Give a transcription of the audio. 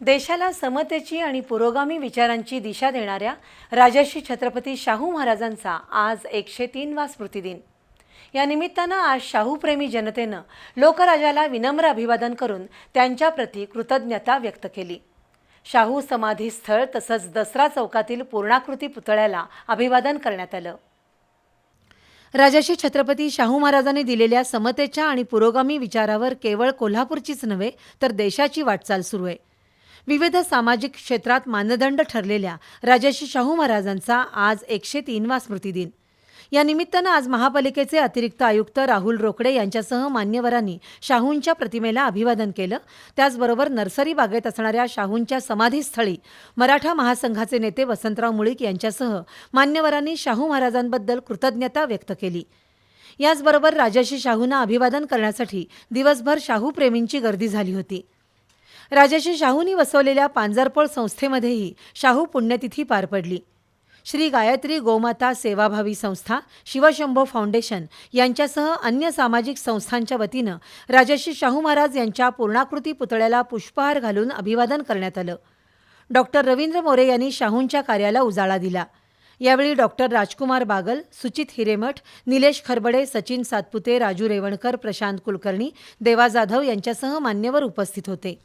देशाला समतेची आणि पुरोगामी विचारांची दिशा देणाऱ्या राजर्षी छत्रपती शाहू महाराजांचा आज एकशे तीनवा स्मृतिदिन. या निमित्तानं आज शाहूप्रेमी जनतेनं लोकराजाला विनम्र अभिवादन करून त्यांच्याप्रती कृतज्ञता व्यक्त केली. शाहू समाधी स्थळ तसंच दसरा चौकातील पूर्णाकृती पुतळ्याला अभिवादन करण्यात आलं. राजाशी छत्रपती शाहू महाराजांनी दिलेल्या समतेच्या आणि पुरोगामी विचारावर केवळ कोल्हापूरचीच नव्हे तर देशाची वाटचाल सुरू आहे. विविध सामाजिक क्षेत्रात मानदंड ठरलेल्या राजर्षी शाहू महाराजांचा आज एकशे तीनवा स्मृतिदिन या निमित्तानं आज महापालिकेचे अतिरिक्त आयुक्त राहुल रोकडे यांच्यासह मान्यवरांनी शाहूंच्या प्रतिमेला अभिवादन केलं. त्याचबरोबर नर्सरी बागेत असणाऱ्या शाहूंच्या समाधीस्थळी मराठा महासंघाचे नेते वसंतराव मुळीक यांच्यासह मान्यवरांनी शाहू महाराजांबद्दल कृतज्ञता व्यक्त केली. याचबरोबर राजर्षी शाहूंना अभिवादन करण्यासाठी दिवसभर शाहूप्रेमींची गर्दी झाली होती. राजर्षी शाहूंनी वसवलेल्या पांजरपोळ संस्थेमध्येही शाहू पुण्यतिथी पार पडली. श्री गायत्री गोमाता सेवाभावी संस्था शिवशंभो फाउंडेशन यांच्यासह अन्य सामाजिक संस्थांच्या वतीनं राजर्षी शाहू महाराज यांच्या पूर्णाकृती पुतळ्याला पुष्पहार घालून अभिवादन करण्यात आलं. डॉक्टर रवींद्र मोरे यांनी शाहूंच्या कार्याला उजाळा दिला. यावेळी डॉक्टर राजकुमार बागल सुचित हिरेमठ निलेश खरबडे सचिन सातपुते राजू रेवणकर प्रशांत कुलकर्णी देवा जाधव यांच्यासह मान्यवर उपस्थित होते.